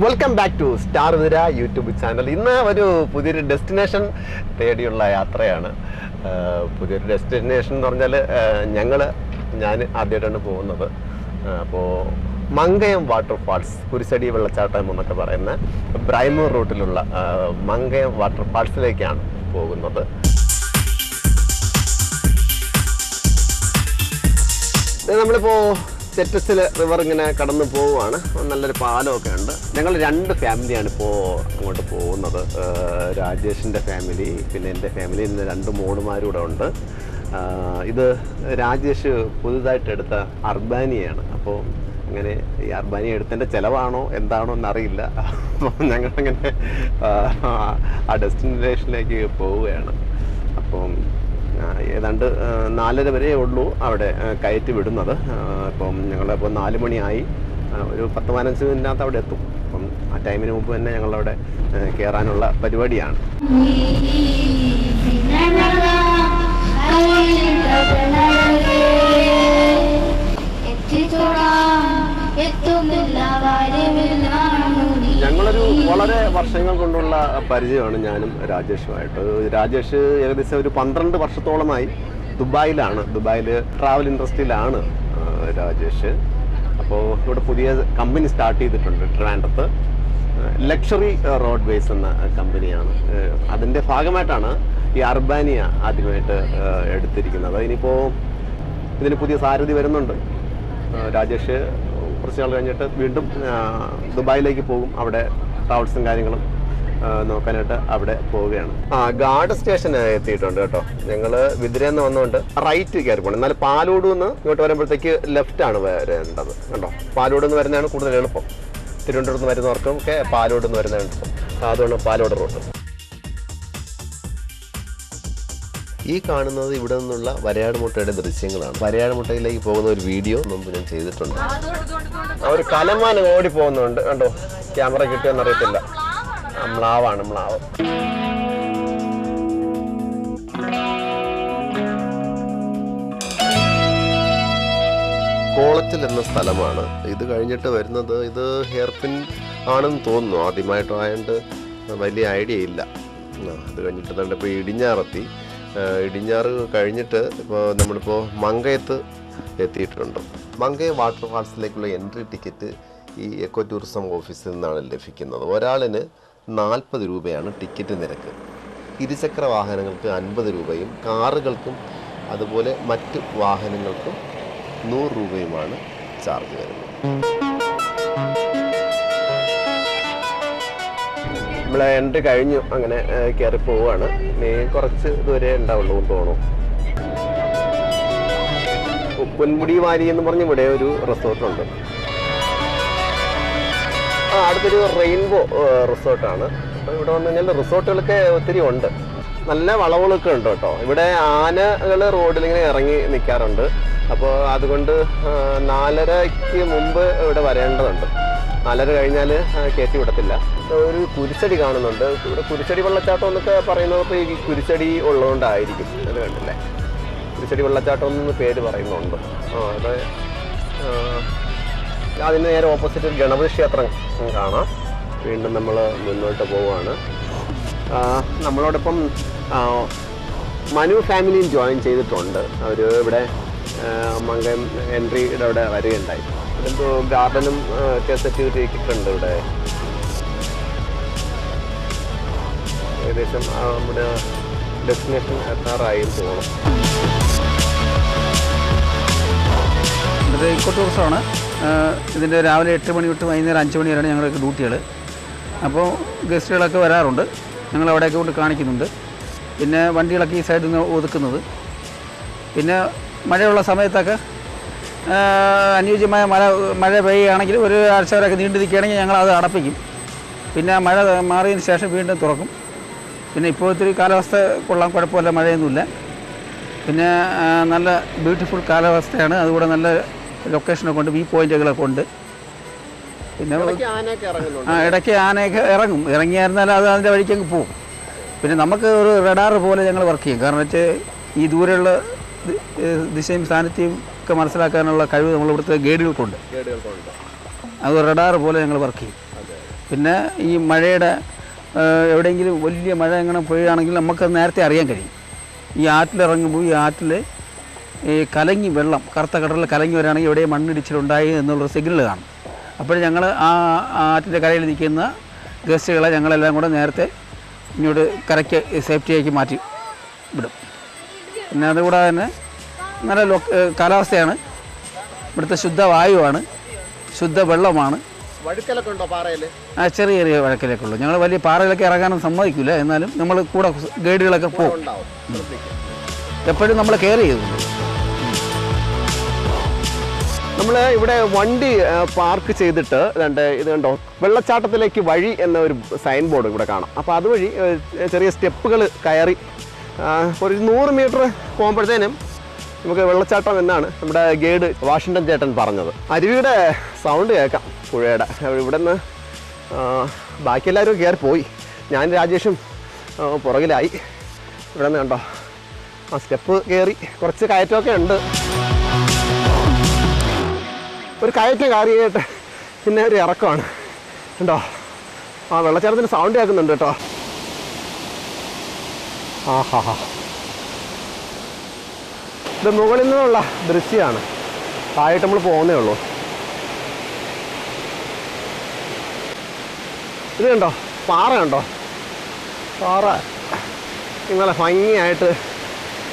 Welcome back to star വിര YouTube channel ഇന്ന് ഒരു പുതിയൊരു ഡെസ്റ്റിനേഷൻ തേടിയുള്ള യാത്രയാണ്. പുതിയൊരു ഡെസ്റ്റിനേഷൻ എന്ന് പറഞ്ഞാൽ ഞങ്ങൾ ഞാൻ ആദ്യമായിട്ടാണ് പോകുന്നത്. അപ്പോൾ മങ്കയം വാട്ടർഫാൾസ് കുരിശടി വെള്ളച്ചാട്ടം എന്നൊക്കെ പറയുന്ന ബ്രൈമൂർ റൂട്ടിലുള്ള മങ്കയം വാട്ടർഫാൾസിലേക്കാണ് പോകുന്നത്. ഇത് ചെറ്റസിൽ റിവർ ഇങ്ങനെ കടന്നു പോവുകയാണ്. നല്ലൊരു പാലമൊക്കെ ഉണ്ട്. ഞങ്ങൾ രണ്ട് ഫാമിലിയാണ് ഇപ്പോൾ അങ്ങോട്ട് പോകുന്നത്. രാജേഷിന്റെ ഫാമിലി പിന്നെ എന്റെ ഫാമിലി ഇന്ന് രണ്ട് മോളുമാരും കൂടെ ഉണ്ട്. ഇത് രാജേഷ് പുതുതായിട്ട് എടുത്ത അർബാനിയാണ്. അപ്പോൾ അങ്ങനെ ഈ അർബാനി എടുത്തതിന്റെ ചിലവാണോ എന്താണോ എന്നറിയില്ല. അപ്പോൾ ഞങ്ങളങ്ങനെ ആ ഡെസ്റ്റിനേഷനിലേക്ക് പോവുകയാണ്. അപ്പം ഏതാണ്ട് നാലര വരെയേ ഉള്ളൂ അവിടെ കയറ്റി വിടുന്നത്. ഇപ്പം ഞങ്ങളിപ്പോൾ നാല് മണിയായി. ഒരു പത്ത് പതിനഞ്ച് മിനിറ്റിനകത്ത് അവിടെ എത്തും. അപ്പം ആ ടൈമിന് മുമ്പ് തന്നെ ഞങ്ങളവിടെ കയറാനുള്ള പരിപാടിയാണ്. ഞങ്ങളൊരു വളരെ വർഷങ്ങൾ കൊണ്ടുള്ള പരിചയമാണ് ഞാനും രാജേഷുമായിട്ട്. രാജേഷ് ഏകദേശം ഒരു പന്ത്രണ്ട് വർഷത്തോളമായി ദുബായിലാണ്. ദുബായിൽ ട്രാവൽ ഇൻഡസ്ട്രിയിലാണ് രാജേഷ്. അപ്പോൾ ഇവിടെ പുതിയ കമ്പനി സ്റ്റാർട്ട് ചെയ്തിട്ടുണ്ട് ട്രിവാൻഡ്രത്ത്. ലക്ഷറി റോഡ് വേസ് എന്ന കമ്പനിയാണ് അതിന്റെ ഭാഗമായിട്ടാണ് ഈ അർബാനിയ ആദ്യമായിട്ട് എടുത്തിരിക്കുന്നത്. ഇനിയിപ്പോൾ ഇതിന് പുതിയ സാരഥി വരുന്നുണ്ട്. രാജേഷ് കുറച്ച് നാൾ കഴിഞ്ഞിട്ട് വീണ്ടും ദുബായിലേക്ക് പോകും. അവിടെ ട്രാവൽസും കാര്യങ്ങളും നോക്കാനായിട്ട് അവിടെ പോവുകയാണ്. ആ ഗാർഡ് സ്റ്റേഷൻ എത്തിയിട്ടുണ്ട് കേട്ടോ. ഞങ്ങൾ വിതിരന്ന് വന്നുകൊണ്ട് റൈറ്റ് കയറി പോകണം. എന്നാൽ പാലോട് നിന്ന് ഇങ്ങോട്ട് വരുമ്പോഴത്തേക്ക് ലെഫ്റ്റ് ആണ് വരേണ്ടത് കേട്ടോ. പാലോട് നിന്ന് വരുന്നതാണ് കൂടുതൽ എളുപ്പം. തിരുവനന്തപുരത്ത് നിന്ന് വരുന്നവർക്കും ഒക്കെ പാലോട് നിന്ന് വരുന്നതാണ് അതുകൊണ്ട് പാലോട് റോഡ്. ഈ കാണുന്നത് ഇവിടെ നിന്നുള്ള വരയാട് മുട്ടയുടെ ദൃശ്യങ്ങളാണ്. വരയാട് മുട്ടയിലേക്ക് പോകുന്ന ഒരു വീഡിയോ മുമ്പ് ഞാൻ ചെയ്തിട്ടുണ്ട്. ഒരു കലമാൻ ഓടി പോകുന്നുണ്ട്. കണ്ടോ? ക്യാമറ കിട്ടുമെന്ന് അറിയത്തില്ല. മ്ലാവാണ് മ്ലാവ്. കോളത്തിൽ എന്ന സ്ഥലമാണ്. ഇത് കഴിഞ്ഞിട്ട് വരുന്നത് ഇത് ഹെയർപിൻ ആണെന്ന് തോന്നുന്നു. ആദ്യമായിട്ടായതുകൊണ്ട് വലിയ ഐഡിയ ഇല്ല. അത് കഴിഞ്ഞിട്ട് ഇപ്പോൾ ഇടിഞ്ഞാറെത്തി. ഇടിഞ്ഞാറ് കഴിഞ്ഞിട്ട് ഇപ്പോൾ നമ്മളിപ്പോൾ മങ്കയത്ത് എത്തിയിട്ടുണ്ട്. മങ്കയ വാട്ടർഫാൾസിലേക്കുള്ള എൻട്രി ടിക്കറ്റ് ഈ എക്കോ ടൂറിസം ഓഫീസിൽ നിന്നാണ് ലഭിക്കുന്നത്. ഒരാളിന് നാൽപ്പത് രൂപയാണ് ടിക്കറ്റ് നിരക്ക്. ഇരുചക്ര വാഹനങ്ങൾക്ക് അൻപത് രൂപയും കാറുകൾക്കും അതുപോലെ മറ്റ് വാഹനങ്ങൾക്കും നൂറ് രൂപയുമാണ് ചാർജ് വരുന്നത്. നമ്മളെ എൻട്രി കഴിഞ്ഞു. അങ്ങനെ കയറി പോവുകയാണ് ഇനി കുറച്ച് ദൂരെ ഉണ്ടാവുള്ളൂ തോന്നുന്നു. ഉപ്പൻമുടി വാരി എന്ന് പറഞ്ഞ് ഇവിടെ ഒരു റിസോർട്ടുണ്ട് ആ അടുത്തൊരു റെയിൻബോ റിസോർട്ടാണ് അപ്പോൾ ഇവിടെ വന്നു കഴിഞ്ഞാൽ റിസോർട്ടുകളൊക്കെ ഒത്തിരി ഉണ്ട്. നല്ല വളവുകളൊക്കെ ഉണ്ട് കേട്ടോ. ഇവിടെ ആനകൾ റോഡിൽ ഇങ്ങനെ ഇറങ്ങി നിൽക്കാറുണ്ട് അപ്പോൾ അതുകൊണ്ട് നാലരയ്ക്ക് മുമ്പ് ഇവിടെ വരേണ്ടതുണ്ട്. നാലര കഴിഞ്ഞാൽ കയറ്റി വിടത്തില്ല. ഒരു കുരിശടി കാണുന്നുണ്ട്. ഇവിടെ കുരിശടി വെള്ളച്ചാട്ടം എന്നൊക്കെ പറയുന്നത് ഈ കുരിശടി ഉള്ളതുകൊണ്ടായിരിക്കും. അത് കണ്ടില്ലേ? കുരിശടി വെള്ളച്ചാട്ടം എന്ന് പേര് പറയുന്നുണ്ട്. ആ അത് അതിന് നേരെ ഓപ്പോസിറ്റ് ഒരു ഗണപതി ക്ഷേത്രം കാണാം. വീണ്ടും നമ്മൾ മുന്നോട്ട് പോവുകയാണ് നമ്മളോടൊപ്പം മനു ഫാമിലിയും ജോയിൻ ചെയ്തിട്ടുണ്ട്. അവർ ഇവിടെ മങ്കയം എൻട്രിയുടെ അവിടെ വരികയുണ്ടായി. ഗാർഡനും ഒക്കെ സെറ്റ് ചെയ്തിട്ടുണ്ട് ഇവിടെ. ഏകദേശം നമ്മുടെ ഡെസ്റ്റിനേഷൻ എത്താറായി ഇത് ഇക്കോ ടൂറിസമാണ് ഇതിന്റെ രാവിലെ എട്ട് മണി തൊട്ട് വൈകുന്നേരം അഞ്ച് മണി വരെയാണ് ഞങ്ങളുടെ ഡ്യൂട്ടികൾ അപ്പോൾ ഗസ്റ്റുകളൊക്കെ വരാറുണ്ട്. ഞങ്ങൾ അവിടെയൊക്കെ കൊണ്ട് കാണിക്കുന്നുണ്ട്. പിന്നെ വണ്ടികളൊക്കെ ഈ സൈഡിൽ നിന്ന് ഒതുക്കുന്നത്. പിന്നെ മഴയുള്ള സമയത്തൊക്കെ അനുയോജ്യമായ മഴ മഴ പെയ്യുകയാണെങ്കിൽ ഒരു ആഴ്ച വരെയൊക്കെ നീണ്ടു നിൽക്കുകയാണെങ്കിൽ ഞങ്ങൾ അത് അടപ്പിക്കും. പിന്നെ മഴ മാറിയതിന് ശേഷം വീണ്ടും തുറക്കും. പിന്നെ ഇപ്പോൾ ഇത്തിരി കാലാവസ്ഥ കൊള്ളാം കുഴപ്പമില്ല മഴയൊന്നുമില്ല. പിന്നെ നല്ല ബ്യൂട്ടിഫുൾ കാലാവസ്ഥയാണ്. അതുകൂടെ നല്ല ലൊക്കേഷനൊക്കെ ഉണ്ട് വ്യൂ പോയിന്റുകളൊക്കെ ഉണ്ട്. പിന്നെ ആ ഇടയ്ക്ക് ആനയൊക്കെ ഇറങ്ങും. ഇറങ്ങിയായിരുന്നാൽ അത് അതിന്റെ വഴിക്കങ്ങ് പോകും. പിന്നെ നമുക്ക് ഒരു റഡാർ പോലെ ഞങ്ങൾ വർക്ക് ചെയ്യും. കാരണം വെച്ചാൽ ഈ ദൂരെയുള്ള ദിശയും സ്ഥാനത്തെയും ഒക്കെ മനസ്സിലാക്കാനുള്ള കഴിവ് നമ്മൾ ഇവിടുത്തെ ഗൈഡുകൾക്കുണ്ട്. അത് റഡാർ പോലെ ഞങ്ങൾ വർക്ക് ചെയ്യും. പിന്നെ ഈ മഴയുടെ എവിടെയെങ്കിലും വലിയ മഴ എങ്ങനെ പെയ്യുകയാണെങ്കിൽ നമുക്ക് നേരത്തെ അറിയാൻ കഴിയും. ഈ ആറ്റിലിറങ്ങുമ്പോൾ ഈ ആറ്റിൽ ഈ കലങ്ങി വെള്ളം കറുത്ത കടലിൽ കലങ്ങി വരാണെങ്കിൽ എവിടെ മണ്ണിടിച്ചിലുണ്ടായി എന്നുള്ള സിഗ്നൽ കാണും. അപ്പോൾ ഞങ്ങൾ ആ ആ ആറ്റിന്റെ കരയിൽ നിൽക്കുന്ന ഗസ്റ്റുകളെ ഞങ്ങളെല്ലാം കൂടെ നേരത്തെ ഇങ്ങോട്ട് കരയ്ക്ക് സേഫ്റ്റിയാക്കി മാറ്റി വിടും. പിന്നെ അതുകൂടാതെ തന്നെ നല്ല ലൊ കാലാവസ്ഥയാണ്. ഇവിടുത്തെ ശുദ്ധ വായുവാണ് ശുദ്ധ വെള്ളമാണ് വഴുക്കലൊക്കെ ഉണ്ടോ പാറയിൽ ആ ചെറിയ ചെറിയ വഴക്കിലൊക്കെ ഉള്ളൂ. ഞങ്ങൾ വലിയ പാറയിലൊക്കെ ഇറങ്ങാനൊന്നും സമ്മതിക്കില്ല എന്നാലും നമ്മൾ കൂടെ ഗൈഡുകളൊക്കെ പോകും. എപ്പോഴും നമ്മൾ കെയർ ചെയ്തിട്ടുണ്ട് നമ്മൾ ഇവിടെ വണ്ടി പാർക്ക് ചെയ്തിട്ട് രണ്ട് ഇത് കണ്ടോ? വെള്ളച്ചാട്ടത്തിലേക്ക് വഴി എന്ന ഒരു സൈൻ ബോർഡ് ഇവിടെ കാണാം. അപ്പോൾ അതുവഴി ചെറിയ സ്റ്റെപ്പുകൾ കയറി ഒരു നൂറ് മീറ്റർ പോകുമ്പോഴത്തേനും നമുക്ക് വെള്ളച്ചാട്ടം എന്നാണ് നമ്മുടെ ഗൈഡ് വാഷിങ്ടൺ ചേട്ടൻ പറഞ്ഞത്. അരുവിയുടെ സൗണ്ട് കേൾക്കാം പുഴയുടെ. ഇവിടെ നിന്ന് ബാക്കി എല്ലാവരും കയറി പോയി. ഞാൻ രാജേഷും പുറകിലായി. ഇവിടെ നിന്ന് കണ്ടോ ആ സ്റ്റെപ്പ് കയറി. കുറച്ച് കയറ്റമൊക്കെ ഉണ്ട്. ഒരു കയറ്റം കയറിയിട്ട് പിന്നെ ഒരു ഇറക്കമാണ്. കണ്ടോ ആ വെള്ളച്ചാട്ടത്തിന് സൗണ്ട് കേൾക്കുന്നുണ്ട് കേട്ടോ. ആ ഹാ ഹാ ഇത് മുകളിൽ നിന്നുള്ള ദൃശ്യമാണ് താഴോട്ട് നമ്മൾ പോകുന്നേ ഉള്ളൂ. ഇത് കണ്ടോ? പാറ കണ്ടോ? പാറ. ഇങ്ങനെ ഭംഗിയായിട്ട്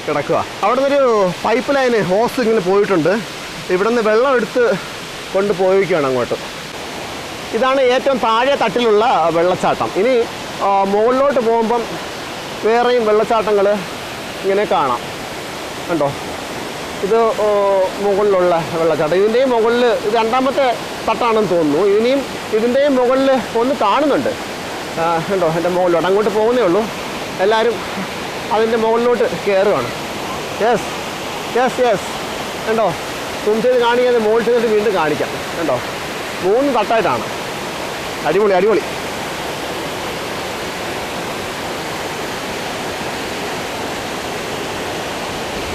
കിടക്കുക അവിടെ നിന്നൊരു പൈപ്പ് ലൈന് ഹോസ് ഇങ്ങനെ പോയിട്ടുണ്ട്. ഇവിടെ നിന്ന് വെള്ളം എടുത്ത് കൊണ്ട് പോയിക്കുകയാണ് അങ്ങോട്ട്. ഇതാണ് ഏറ്റവും താഴെ തട്ടിലുള്ള വെള്ളച്ചാട്ടം. ഇനി മുകളിലോട്ട് പോകുമ്പം വേറെയും വെള്ളച്ചാട്ടങ്ങൾ ഇങ്ങനെ കാണാം. കണ്ടോ? ഇത് മുകളിലുള്ള വെള്ളച്ചാട്ടം. ഇതിന്റെയും മുകളിൽ ഇത് രണ്ടാമത്തെ തട്ടാണെന്ന് തോന്നുന്നു. ഇനിയും ഇതിന്റെയും മുകളിൽ ഒന്ന് കാണുന്നുണ്ട്. കണ്ടോ? എന്റെ മുകളിലോട്ട്. അങ്ങോട്ട് പോകുന്നേ ഉള്ളൂ. എല്ലാവരും അതിന്റെ മുകളിലോട്ട് കയറുകയാണ് യെസ് യെസ് യെസ് കണ്ടോ? സൂം ചെയ്ത് കാണിക്കാതെ മുകളിൽ ചെയ്തിട്ട് വീണ്ടും കാണിക്കാം. കണ്ടോ? മൂന്ന് തട്ടായിട്ടാണ്. അടിപൊളി അടിപൊളി.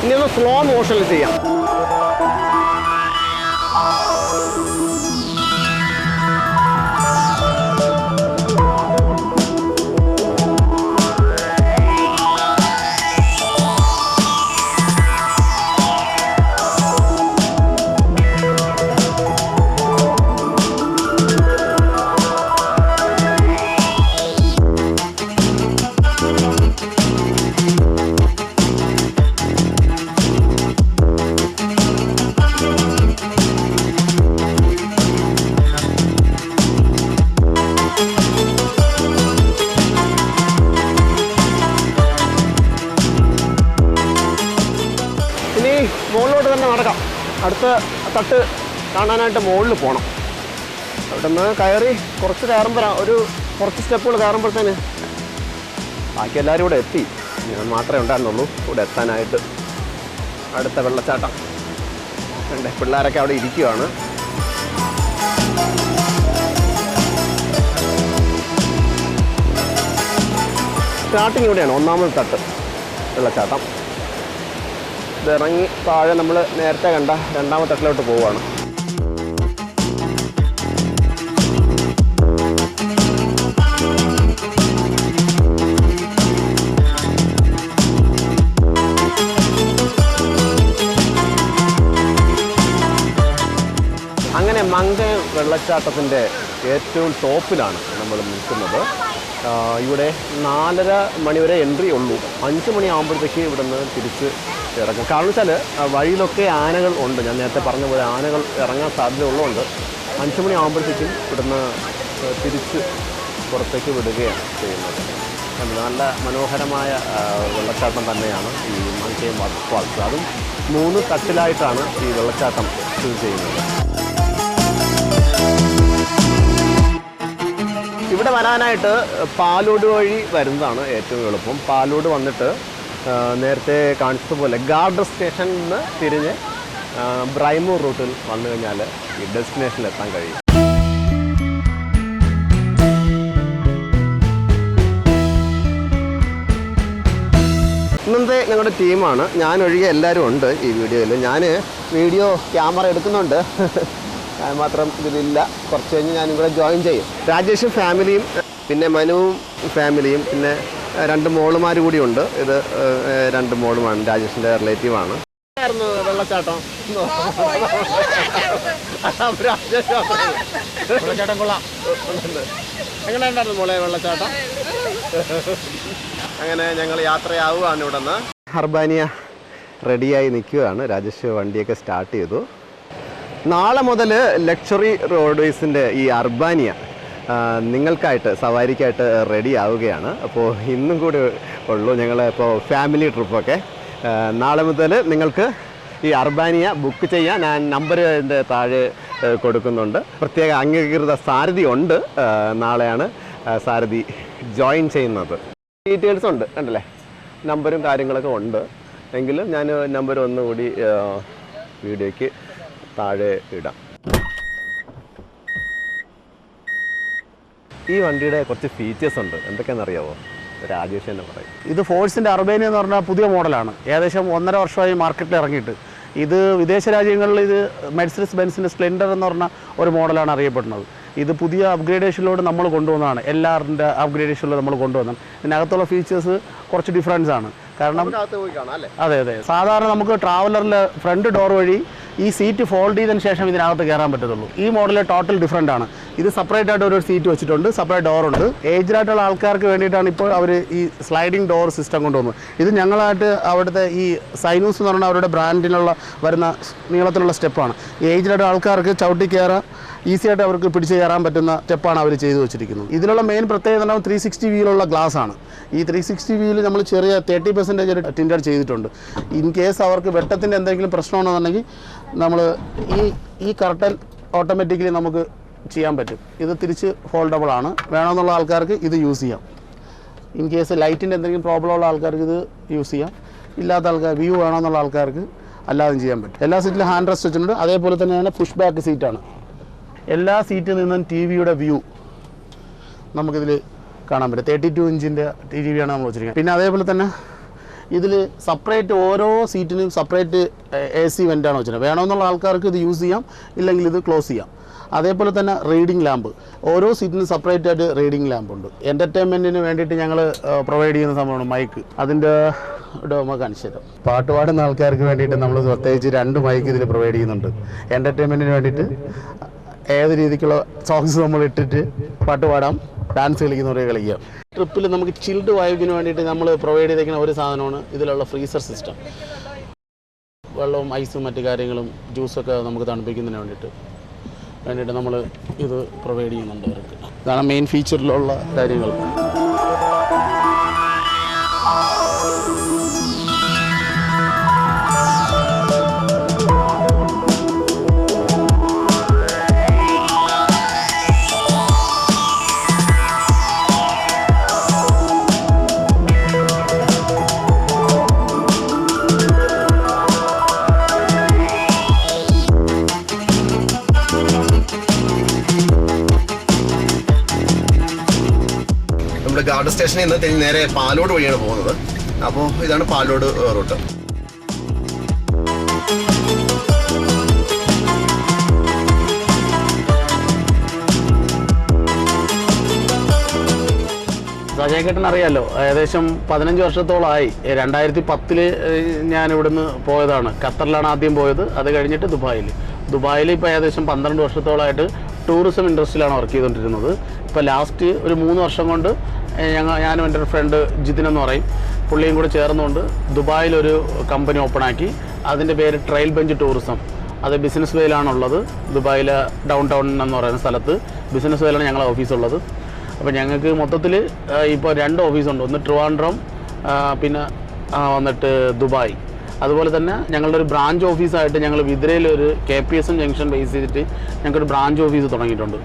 ഇനി ഒന്ന് സ്ലോ മോഷനിൽ ചെയ്യാം? തട്ട് കാണാനായിട്ട് മുകളിൽ പോകണം അവിടെ നിന്ന് കയറി കുറച്ച് കയറുമ്പോൾ ഒരു കുറച്ച് സ്റ്റെപ്പുകൾ കയറുമ്പോഴത്തേന് ബാക്കി എല്ലാവരും ഇവിടെ എത്തി. ഞാൻ മാത്രമേ ഉണ്ടായിരുന്നുള്ളൂ. ഇവിടെ എത്താനായിട്ട് അടുത്ത വെള്ളച്ചാട്ടം. ഉണ്ട് പിള്ളേരൊക്കെ അവിടെ ഇരിക്കുവാണ്. സ്റ്റാർട്ടിങ് ഇവിടെയാണ് ഒന്നാമത് തട്ട് വെള്ളച്ചാട്ടം. ഇതിറങ്ങി താഴെ നമ്മൾ നേരത്തെ കണ്ട രണ്ടാമത്തെ തട്ടിലോട്ട് പോവുകയാണ്. അങ്ങനെ മങ്കയം വെള്ളച്ചാട്ടത്തിന്റെ ഏറ്റവും ടോപ്പിലാണ് നമ്മൾ നിൽക്കുന്നത്. ഇവിടെ നാലര മണി വരെ എൻട്രി ഉള്ളൂ. അഞ്ച് മണിയാകുമ്പോഴത്തേക്ക് ഇവിടെ നിന്ന് തിരിച്ച് ഇറങ്ങും. കാരണം വെച്ചാൽ വഴിയിലൊക്കെ ആനകൾ ഉണ്ട്. ഞാൻ നേരത്തെ പറഞ്ഞ പോലെ ആനകൾ ഇറങ്ങാൻ സാധ്യത ഉള്ളതുകൊണ്ട് അഞ്ച് മണി ആകുമ്പോഴത്തേക്കും ഇവിടുന്ന് തിരിച്ച് പുറത്തേക്ക് വിടുകയാണ് ചെയ്യുന്നത്. നല്ല മനോഹരമായ വെള്ളച്ചാട്ടം തന്നെയാണ് ഈ മങ്കയം വാട്ടർഫാൾസ് അതും മൂന്ന് തട്ടിലായിട്ടാണ് ഈ വെള്ളച്ചാട്ടം സ്ഥിതി ചെയ്യുന്നത്. ഇവിടെ വരാനായിട്ട് പാലോട് വഴി വരുന്നതാണ് ഏറ്റവും എളുപ്പം. പാലോട് വന്നിട്ട് നേരത്തെ കാണിച്ചതുപോലെ ഗാർഡർ സ്റ്റേഷനിൽ നിന്ന് തിരിഞ്ഞ് ബ്രൈമൂർ റൂട്ടിൽ വന്നു കഴിഞ്ഞാൽ ഈ ഡെസ്റ്റിനേഷനിൽ എത്താൻ കഴിയും. ഇന്നത്തെ ഞങ്ങളുടെ ടീമാണ്. ഞാനൊഴികെ എല്ലാവരും ഉണ്ട് ഈ വീഡിയോയിൽ. ഞാൻ വീഡിയോ ക്യാമറ എടുക്കുന്നുണ്ട്. ഞാൻ മാത്രം ഇതിലില്ല. കുറച്ച് കഴിഞ്ഞ് ഞാനും കൂടെ ജോയിൻ ചെയ്യും. രാജേഷും ഫാമിലിയും പിന്നെ മനുവും ഫാമിലിയും പിന്നെ രണ്ട് മോളുമാർ കൂടിയുണ്ട്. ഇത് രണ്ട് മോളുമാണ്. രാജേഷിന്റെ റിലേറ്റീവാണ് വെള്ളച്ചാട്ടം. വെള്ളച്ചാട്ടം കൊള്ളാം. എങ്ങനെ ഉണ്ടായിരുന്നു മോളെ വെള്ളച്ചാട്ടം? അങ്ങനെ ഞങ്ങൾ യാത്രയാവുകയാണ് ഇവിടെ നിന്ന് ഹർബാനിയ റെഡിയായി നിൽക്കുകയാണ്. രാജേഷ് വണ്ടിയൊക്കെ സ്റ്റാർട്ട് ചെയ്തു. നാളെ മുതൽ ലക്ഷറി റോഡ്വേസിന്റെ ഈ അർബാനിയ നിങ്ങൾക്കായിട്ട് സവാരിക്കായിട്ട് റെഡി ആവുകയാണ്. അപ്പോൾ ഇന്നും കൂടി ഉള്ളൂ ഞങ്ങൾ ഇപ്പോൾ ഫാമിലി ട്രിപ്പൊക്കെ നാളെ മുതൽ നിങ്ങൾക്ക് ഈ അർബാനിയ ബുക്ക് ചെയ്യാൻ ഞാൻ നമ്പർ എന്റെ താഴെ കൊടുക്കുന്നുണ്ട്. പ്രത്യേക അംഗീകൃത സാരഥി ഉണ്ട്. നാളെയാണ് സാരഥി ജോയിൻ ചെയ്യുന്നത്. ഡീറ്റെയിൽസ് ഉണ്ട് കണ്ടല്ലേ? നമ്പറും കാര്യങ്ങളൊക്കെ ഉണ്ട്. എങ്കിലും ഞാൻ നമ്പർ ഒന്നുകൂടി വീഡിയോയ്ക്ക് താഴെ ഇടാം. ഈ വണ്ടിയുടെ കുറച്ച് ഫീച്ചേഴ്സ് ഉണ്ട്. എന്തൊക്കെയാണെന്ന് അറിയാവോ രാജേഷ് തന്നെ പറയും. ഇത് ഫോഴ്സിന്റെ അർബേനിയ എന്ന് പറഞ്ഞാൽ പുതിയ മോഡലാണ്. ഏകദേശം ഒന്നര വർഷമായി മാർക്കറ്റിൽ ഇറങ്ങിയിട്ട്. ഇത് വിദേശ രാജ്യങ്ങളിൽ ഇത് മെഡിസിൻസ് ബെൻസിന്റെ സ്പ്ലെൻഡർ എന്ന് പറഞ്ഞ ഒരു മോഡലാണ് അറിയപ്പെടുന്നത്. ഇത് പുതിയ അപ്ഗ്രേഡേഷനിലൂടെ നമ്മൾ കൊണ്ടുവന്നതാണ്. എല്ലാവരുടെ അപ്ഗ്രേഡേഷനിലൂടെ നമ്മൾ കൊണ്ടുവന്നത് ഇതിനകത്തുള്ള ഫീച്ചേഴ്സ് കുറച്ച് ഡിഫറൻസ് ആണ്. കാരണം അതെ അതെ. സാധാരണ നമുക്ക് ട്രാവലറിൽ ഫ്രണ്ട് ഡോർ വഴി ഈ സീറ്റ് ഫോൾഡ് ചെയ്തതിന് ശേഷം ഇതിനകത്ത് കയറാൻ പറ്റത്തുള്ളൂ. ഈ മോഡൽ ടോട്ടൽ ഡിഫറെന്റ് ആണ്. ഇത് സെപ്പറേറ്റ് ആയിട്ട് ഒരു സീറ്റ് വെച്ചിട്ടുണ്ട് സെപ്പറേറ്റ് ഡോറുണ്ട് ഏജ്ഡ് ആയിട്ടുള്ള ആൾക്കാർക്ക് വേണ്ടിയിട്ടാണ് ഇപ്പോൾ അവർ ഈ സ്ലൈഡിംഗ് ഡോർ സിസ്റ്റം കൊണ്ടുവന്നത്. ഇത് ഞങ്ങളായിട്ട് അവിടുത്തെ ഈ സൈനൂസ് എന്ന് പറഞ്ഞാൽ അവരുടെ ബ്രാൻഡിനുള്ള വരുന്ന നീളത്തിലുള്ള സ്റ്റെപ്പാണ് ഏജ്ഡ് ആയിട്ട് ആൾക്കാർക്ക് ചവിട്ടി കയറാൻ ഈസി ആയിട്ട് അവർക്ക് പിടിച്ച് കയറാൻ പറ്റുന്ന സ്റ്റെപ്പാണ് അവർ ചെയ്തു വെച്ചിരിക്കുന്നത്. ഇതിലുള്ള മെയിൻ പ്രത്യേകത പറഞ്ഞാൽ ത്രീ സിക്സ്റ്റി വീലുള്ള ഗ്ലാസ് ആണ്. ഈ ത്രീ സിക്സ്റ്റി വീൽ നമ്മൾ ചെറിയ തേർട്ടി പെർസെന്റേജ് ടിൻഡർ ചെയ്തിട്ടുണ്ട്. ഇൻ കേസ് അവർക്ക് വെട്ടത്തിന്റെ എന്തെങ്കിലും പ്രശ്നമാണെന്നുണ്ടെങ്കിൽ നമ്മൾ ഈ ഈ കർട്ടൻ ഓട്ടോമാറ്റിക്കലി നമുക്ക് ചെയ്യാൻ പറ്റും. ഇത് തിരിച്ച് ഫോൾഡബിൾ ആണ്. വേണമെന്നുള്ള ആൾക്കാർക്ക് ഇത് യൂസ് ചെയ്യാം. ഇൻ കേസ് ലൈറ്റിന്റെ എന്തെങ്കിലും പ്രോബ്ലം ഉള്ള ആൾക്കാർക്ക് ഇത് യൂസ് ചെയ്യാം. ഇല്ലാത്ത ആൾക്കാർ വ്യൂ വേണമെന്നുള്ള ആൾക്കാർക്ക് അല്ലാതെയും ചെയ്യാൻ പറ്റും. എല്ലാ സീറ്റിലും ഹാൻഡ് റെസ്റ്റ് വെച്ചിട്ടുണ്ട്. അതേപോലെ തന്നെയാണ് പുഷ് ബാക്ക് സീറ്റാണ് എല്ലാ സീറ്റിൽ നിന്നും ടി വിയുടെ വ്യൂ നമുക്കിതിൽ കാണാൻ പറ്റും. തേർട്ടി ടു ഇഞ്ചിന്റെ ടി വിയാണ് നമ്മൾ വെച്ചിരിക്കുന്നത്. പിന്നെ അതേപോലെ തന്നെ ഇതിൽ സെപ്പറേറ്റ് ഓരോ സീറ്റിനും സെപ്പറേറ്റ് എ സി വെന്റാണ് വെച്ചിരിക്കുന്നത്. വേണമെന്നുള്ള ആൾക്കാർക്ക് ഇത് യൂസ് ചെയ്യാം ഇല്ലെങ്കിൽ ഇത് ക്ലോസ് ചെയ്യാം. അതേപോലെ തന്നെ റീഡിംഗ് ലാമ്പ് ഓരോ സീറ്റിനും സെപ്പറേറ്റ് ആയിട്ട് റീഡിംഗ് ലാമ്പ് ഉണ്ട്. എന്റർടൈൻമെന്റിന് വേണ്ടിയിട്ട് ഞങ്ങൾ പ്രൊവൈഡ് ചെയ്യുന്ന സംഭവമാണ് മൈക്ക് അതിന്റെ ഡോമ കാണിച്ചു തരാം പാട്ട് പാടുന്ന ആൾക്കാർക്ക് വേണ്ടിയിട്ട് നമ്മൾ പ്രത്യേകിച്ച് രണ്ട് മൈക്ക് ഇതിൽ പ്രൊവൈഡ് ചെയ്യുന്നുണ്ട്. എന്റർടൈൻമെന്റിന് വേണ്ടിയിട്ട് ഏത് രീതിക്കുള്ള സോങ്സ് നമ്മൾ ഇട്ടിട്ട് പാട്ട് പാടാം ഡാൻസ് കളിക്കുന്നവരെ കളിക്കാം. ട്രിപ്പിൽ നമുക്ക് ചിൽഡ് വൈബിന് വേണ്ടിയിട്ട് നമ്മൾ പ്രൊവൈഡ് ചെയ്തേക്കുന്ന ഒരു സാധനമാണ് ഇതിലുള്ള ഫ്രീസർ സിസ്റ്റം വെള്ളവും ഐസും മറ്റു കാര്യങ്ങളും ജ്യൂസൊക്കെ നമുക്ക് തണുപ്പിക്കുന്നതിന് വേണ്ടിയിട്ട് വേണ്ടിയിട്ട് നമ്മൾ ഇത് പ്രൊവൈഡ് ചെയ്യുന്നുണ്ട് അവർക്ക്. ഇതാണ് മെയിൻ ഫീച്ചറിലുള്ള കാര്യങ്ങൾ. ഗാർഡ് സ്റ്റേഷനിൽ നിന്ന് നേരെ പാലോട് വഴിയാണ് പോകുന്നത്. അപ്പോൾ ഇതാണ് പാലോട് റൂട്ട്. രാജേട്ടൻ അറിയാലോ ഏകദേശം പതിനഞ്ച് വർഷത്തോളമായി രണ്ടായിരത്തി പത്തിൽ ഞാൻ ഇവിടുന്ന് പോയതാണ്. ഖത്തറിലാണ് ആദ്യം പോയത്. അത് കഴിഞ്ഞിട്ട് ദുബായിൽ ദുബായിൽ ഇപ്പോൾ ഏകദേശം പന്ത്രണ്ട് വർഷത്തോളമായിട്ട് ടൂറിസം ഇൻഡസ്ട്രിയിലാണ് വർക്ക് ചെയ്തുകൊണ്ടിരുന്നത് ഇപ്പോൾ ലാസ്റ്റ് ഒരു മൂന്ന് വർഷം കൊണ്ട് ഞങ്ങൾ ഞാനും എന്റെ ഒരു ഫ്രണ്ട് ജിതിൻ എന്ന് പറയും. പുള്ളിയും കൂടെ ചേർന്നുകൊണ്ട് ദുബായിൽ ഒരു കമ്പനി ഓപ്പൺ ആക്കി. അതിന്റെ പേര് ട്രയൽ ബെഞ്ച് ടൂറിസം അത് ബിസിനസ് വേയിലാണുള്ളത് ദുബായിലെ ഡൗൺ ടൗൺ എന്ന് പറയുന്ന സ്ഥലത്ത് ബിസിനസ് വേയിലാണ് ഞങ്ങളെ ഓഫീസുള്ളത് അപ്പോൾ ഞങ്ങൾക്ക് മൊത്തത്തിൽ ഇപ്പോൾ രണ്ട് ഓഫീസുണ്ട് ഒന്ന് ട്രിവാൻഡ്രം പിന്നെ വന്നിട്ട് ദുബായ്. അതുപോലെ തന്നെ ഞങ്ങളുടെ ഒരു ബ്രാഞ്ച് ഓഫീസായിട്ട് ഞങ്ങൾ വിദ്രയിലൊരു K P S junction base ചെയ്തിട്ട് ഞങ്ങൾക്കൊരു ബ്രാഞ്ച് ഓഫീസ് തുടങ്ങിയിട്ടുണ്ട്.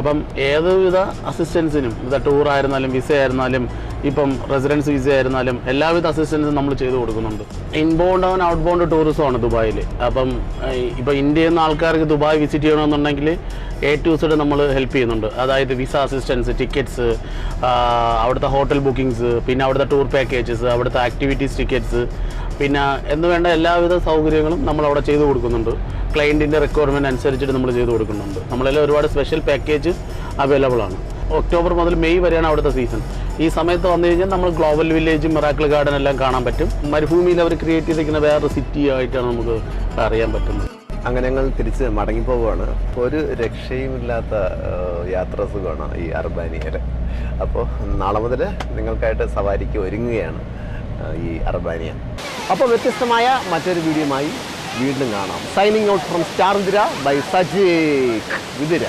അപ്പം ഏതുവിധ അസിസ്റ്റൻസിനും ഇത് ടൂർ ആയിരുന്നാലും വിസ ആയിരുന്നാലും ഇപ്പം റെസിഡൻസ് വിസ ആയിരുന്നാലും എല്ലാവിധ അസിസ്റ്റൻസും നമ്മൾ ചെയ്തു കൊടുക്കുന്നുണ്ട്. ഇൻബൗണ്ട് ആൻഡ് ഔട്ട് ബൗണ്ട് ടൂറിസമാണ് ദുബായിൽ അപ്പം ഇപ്പം ഇന്ത്യയിൽ നിന്ന് ആൾക്കാർക്ക് ദുബായ് വിസിറ്റ് ചെയ്യണമെന്നുണ്ടെങ്കിൽ എ ടു സെഡ് നമ്മൾ ഹെൽപ്പ് ചെയ്യുന്നുണ്ട്. അതായത് വിസ അസിസ്റ്റൻസ് ടിക്കറ്റ്സ് അവിടുത്തെ ഹോട്ടൽ ബുക്കിങ്സ് പിന്നെ അവിടുത്തെ ടൂർ പാക്കേജസ് അവിടുത്തെ ആക്ടിവിറ്റീസ് ടിക്കറ്റ്സ് പിന്നെ എന്ന് വേണ്ട എല്ലാവിധ സൗകര്യങ്ങളും നമ്മൾ അവിടെ ചെയ്തു കൊടുക്കുന്നുണ്ട്. ക്ലയന്റിന്റെ റിക്വയർമെന്റ് അനുസരിച്ചിട്ട് നമ്മൾ ചെയ്തു കൊടുക്കുന്നുണ്ട്. നമ്മളെല്ലാം ഒരുപാട് സ്പെഷ്യൽ പാക്കേജ് അവൈലബിൾ ആണ്. ഒക്ടോബർ മുതൽ മെയ് വരെയാണ് അവിടുത്തെ സീസൺ ഈ സമയത്ത് വന്നു കഴിഞ്ഞാൽ നമ്മൾ ഗ്ലോബൽ വില്ലേജ് മിറാക്കിൾ ഗാർഡൻ എല്ലാം കാണാൻ പറ്റും. മരുഭൂമിയിൽ അവർ ക്രിയേറ്റ് ചെയ്തിരിക്കുന്ന വേറൊരു സിറ്റി ആയിട്ടാണ് നമുക്ക് അറിയാൻ പറ്റുന്നത്. അങ്ങനെ ഞങ്ങൾ തിരിച്ച് മടങ്ങിപ്പോവുകയാണ് ഒരു രക്ഷയുമില്ലാത്ത യാത്ര സുഖമാണ് ഈ അർബാനിയരെ അപ്പോൾ നാളെ മുതൽ നിങ്ങൾക്കായിട്ട് സവാരിക്ക് ഒരുങ്ങുകയാണ്. ഈ അർബാനിയ അപ്പോൾ വ്യത്യസ്തമായ മറ്റൊരു വീഡിയോയുമായി വീണ്ടും കാണാം. Signing out from star Indira by സജീഖ് വിതിര.